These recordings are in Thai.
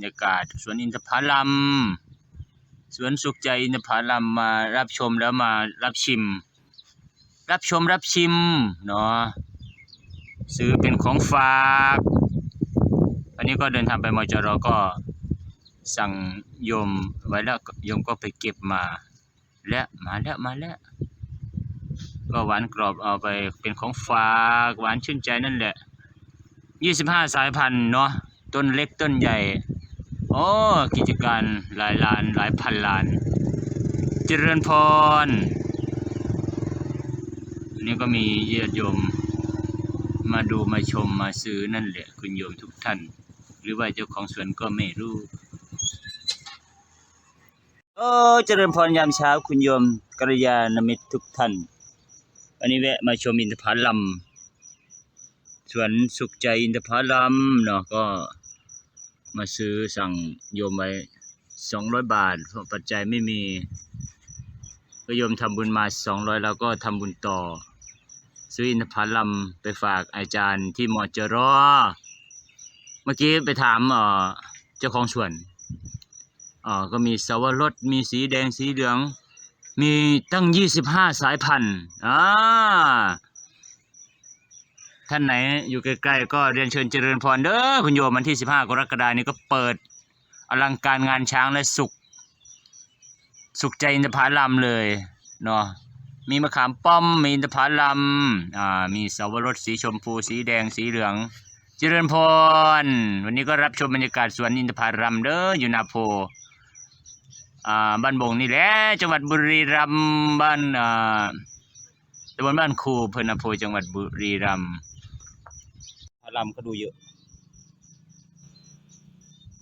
รยากาศสวนอินทผลัมสวนสุขใจอินทผลัมมารับชมแล้วมารับชิม รับชมรับชิมเนาะซื้อเป็นของฝากวันนี้ก็เดินทางไปมจรก็สั่งโยมไว้แล้วโยมก็ไปเก็บมา และมาแล้วมาแล้วก็หวานกรอบเอาไปเป็นของฝากหวานชื่นใจนั่นแหละยี่สิบห้าสายพันธุ์เนาะต้นเล็กต้นใหญ่ โอ้กิจการหลายล้านหลายพันล้าน เจริญพร นี่ก็มีญาติโยม มาดูมาชมมาซื้อนั่นแหละ คุณโยมทุกท่าน หรือว่าเจ้าของสวนก็ไม่รู้โอ้เจริญพรยามเช้าคุณโยมกัลยาณมิตรทุกท่าน วันนี้แวะมาชมอินทผลัมสวนสุขใจอินทผลัมเนาะก็ มาซื้อสั่งโยมไว้สองร้อยบาทเพราะปัจจัยไม่มีก็โยมทำบุญมาสองร้อยเราก็ทำบุญต่อ ซื้ออินทผลัมไปฝากอาจารย์ที่มอจรอเมื่อกี้ไปถามเจ้าของสวนก็มีสวรสมีสีแดงสีเหลือง มีตั้งยี่สิบห้าสายพันธุ์อ่า ท่านไหนอยู่ใกล้ๆก็เรียนเชิญเจริญพรเด้อคุณโยมวันที่ 15 กรกฎาคมนี้ก็เปิดอลังการงานช้างและสุข สุขใจอินทผลัมเลยเนาะมีมะขามป้อม มีอินทผลัมอ่ามีเสาวรสสีชมพูสีแดงสีเหลือง เจริญพร วันนี้ก็รับชมบรรยากาศสวนอินทผลัมเด้ออยู่นาโพอ่าบ้านบงนี่แหละจังหวัดบุรีรัมย์บ้านอ่าตำบลบ้านคูเภอนาโพจังหวัดบุรีรัมย์ ลำเขาดูเยอะ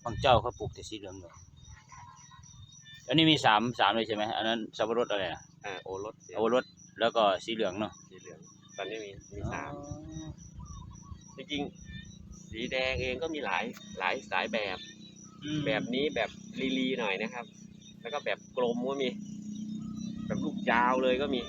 บางเจ้าเขาปลูกแต่สีเหลืองเลยอันนี้มีสามสามเลยใช่ไหมอันนั้นสับปะรดอะไรนะอ่าโอรสสีโอรสแล้วก็สีเหลืองเนาะสีเหลืองตอนนี้มีมีสามจริงๆสีแดงเองก็มีหลายหลายสายแบบ อืมแบบนี้แบบลีลีหน่อยนะครับ แล้วก็แบบกลมก็มี แบบลูกยาวเลยก็มี